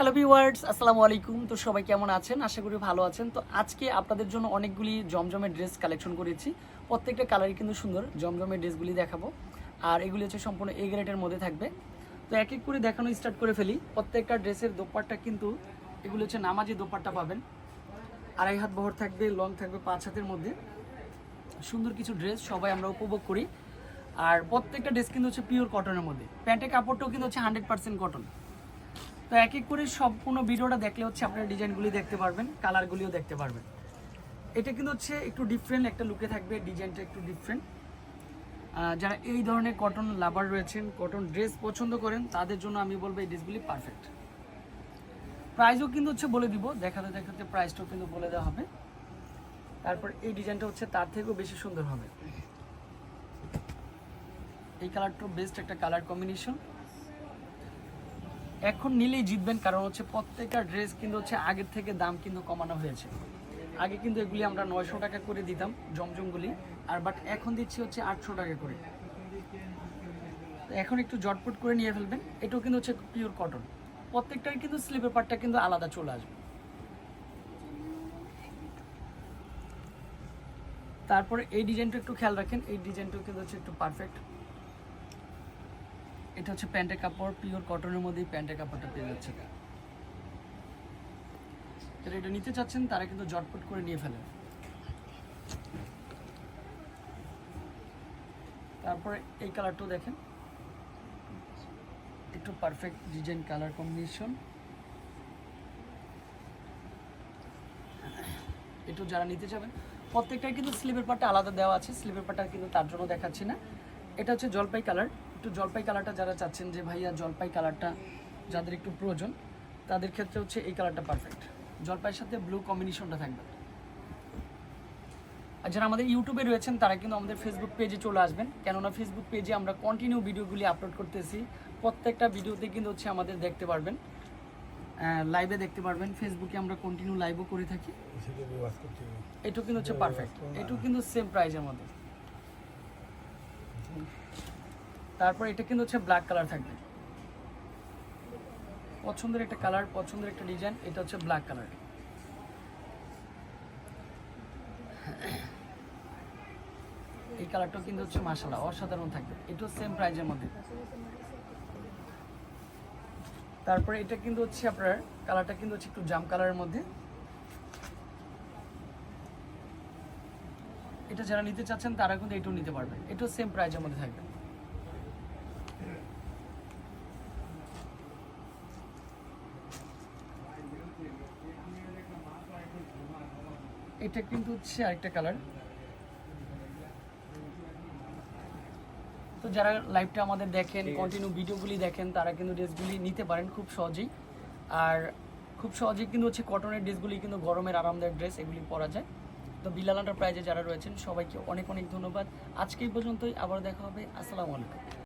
Hello viewers আসসালামু আলাইকুম। তো সবাই কেমন আছেন? আশা করি ভালো আছেন। তো আজকে আপনাদের জন্য অনেকগুলি জমজমের ড্রেস কালেকশন করেছি। প্রত্যেকটা কালারই কিন্তু সুন্দর। জমজমের ড্রেসগুলি দেখাবো। আর এগুলি হচ্ছে সম্পূর্ণ এ গ্রেডের মধ্যে থাকবে। তো এক এক করে দেখানো স্টার্ট করে ফেলি। প্রত্যেকটা ড্রেসের দোপাট্টা কিন্তু এগুলো হচ্ছে নামাজি দোপাট্টা পাবেন। আড়াই হাত বহর থাকবে লং থাকবে পাঁচ হাতের মধ্যে। সুন্দর কিছু ড্রেস সবাই আমরা উপভোগ করি। আর প্রত্যেকটা ড্রেস কিন্তু হচ্ছে পিওর কটনের মধ্যে। প্যান্টের কাপড়টাও কিন্তু হচ্ছে হান্ড্রেড পার্সেন্ট কটন তো এক এক করে সম্পূর্ণ ভিডিওটা দেখলে হচ্ছে আপনারা ডিজাইনগুলি দেখতে পারবেন, কালারগুলিও দেখতে পারবেন। এটা কিন্তু হচ্ছে একটু ডিফারেন্ট একটা লুকে থাকবে, ডিজাইনটা একটু ডিফারেন্ট যারা এই ধরনের কটন লাভার রয়েছেন কটন ড্রেস পছন্দ করেন, তাদের জন্য আমি বলব এই ড্রেসগুলি পারফেক্ট প্রাইসও কিন্তু হচ্ছে বলে দিব, দেখাতে দেখাতে প্রাইসটাও কিন্তু বলে দেওয়া হবে। তারপর এই ডিজাইনটা হচ্ছে তার থেকেও বেশি সুন্দর হবে। এই কালারটাও বেস্ট একটা কালার কম্বিনেশন এখন নিলেই জিতবেন, কারণ হচ্ছে প্রত্যেকটা ড্রেস কিন্তু হচ্ছে আগের থেকে দাম কিন্তু কমানো হয়েছে। আগে কিন্তু এগুলি আমরা নয়শো টাকা করে দিতাম, জমজমগুলি, আর বাট এখন দিচ্ছি হচ্ছে আটশো টাকা করে। এখন একটু জটপট করে নিয়ে ফেলবেন, এটাও কিন্তু হচ্ছে পিওর কটন প্রত্যেকটার কিন্তু স্লিপের পার্টটা কিন্তু আলাদা চলে আসবে। তারপরে এই ডিজাইনটা একটু খেয়াল রাখেন, এই ডিজাইনটাও কিন্তু হচ্ছে একটু পারফেক্ট এটা হচ্ছে প্যান্টের কাপড়, পিওর কটনের মধ্যেই প্যান্টের কাপড়টা পেয়ে যাচ্ছে। যারা এটা নিতে চাচ্ছেন, তারা কিন্তু জটপট করে নিয়ে ফেলেন। তারপরে এই কালারটাও দেখেন। একটু পারফেক্ট ডিজাইন কালার কম্বিনেশন একটু যারা নিতে চাবেন, প্রত্যেকটাই কিন্তু স্লিপের পার্টটা আলাদা দেওয়া আছে, স্লিপের পার্টটা কিন্তু তার জন্য দেখাচ্ছি না। এটা হচ্ছে জলপাই কালার। একটু জলপাই কালারটা যারা চাচ্ছেন যে, ভাইয়া, জলপাই কালারটা যাদের একটু প্রয়োজন, তাদের ক্ষেত্রে হচ্ছে এই কালারটা পারফেক্ট জলপাইয়ের সাথে ব্লু কম্বিনেশনটা থাকবে। আর যারা আমাদের ইউটিউবে রয়েছেন, তারা কিন্তু আমাদের ফেসবুক পেজে চলে আসবেন। কেননা ফেসবুক পেজে আমরা কন্টিনিউ ভিডিওগুলি আপলোড করতেছি। প্রত্যেকটা ভিডিওতে কিন্তু হচ্ছে আমাদের দেখতে পারবেন। লাইভে দেখতে পারবেন। ফেসবুকে আমরা কন্টিনিউ লাইভও করে থাকি। এটাও কিন্তু হচ্ছে পারফেক্ট এটাও কিন্তু সেম প্রাইজের মধ্যে। তারপর এটা কিন্তু হচ্ছে ব্ল্যাক কালার থাকবে। পছন্দের একটা কালার পছন্দের একটা ডিজাইন এটা হচ্ছে ব্ল্যাক কালার এই কালারটাও কিন্তু হচ্ছে মাসালা অসাধারণ থাকবে। এটাও সেম প্রাইজের মধ্যে। তারপরে এটা কিন্তু হচ্ছে আপনার কালারটা কিন্তু হচ্ছে একটু জাম কালারের মধ্যে। এটা যারা নিতে চাচ্ছেন, তারা কিন্তু এটাও নিতে পারবে এটাও সেম প্রাইজের মধ্যে থাকবে। এটা কিন্তু হচ্ছে আরেকটা কালার তো যারা লাইভটা আমাদের দেখেন কন্টিনিউ ভিডিওগুলি দেখেন তারা কিন্তু ড্রেসগুলি নিতে পারেন খুব সহজেই। আর খুব সহজেই কিন্তু হচ্ছে কটনের ড্রেসগুলি কিন্তু গরমের আরামদায়ক ড্রেস এগুলি পরা যায়। তো বিলাল প্রাইজে যারা রয়েছেন সবাইকে অনেক অনেক ধন্যবাদ। আজকে এই পর্যন্তই আবার দেখা হবে। আসসালামু আলাইকুম।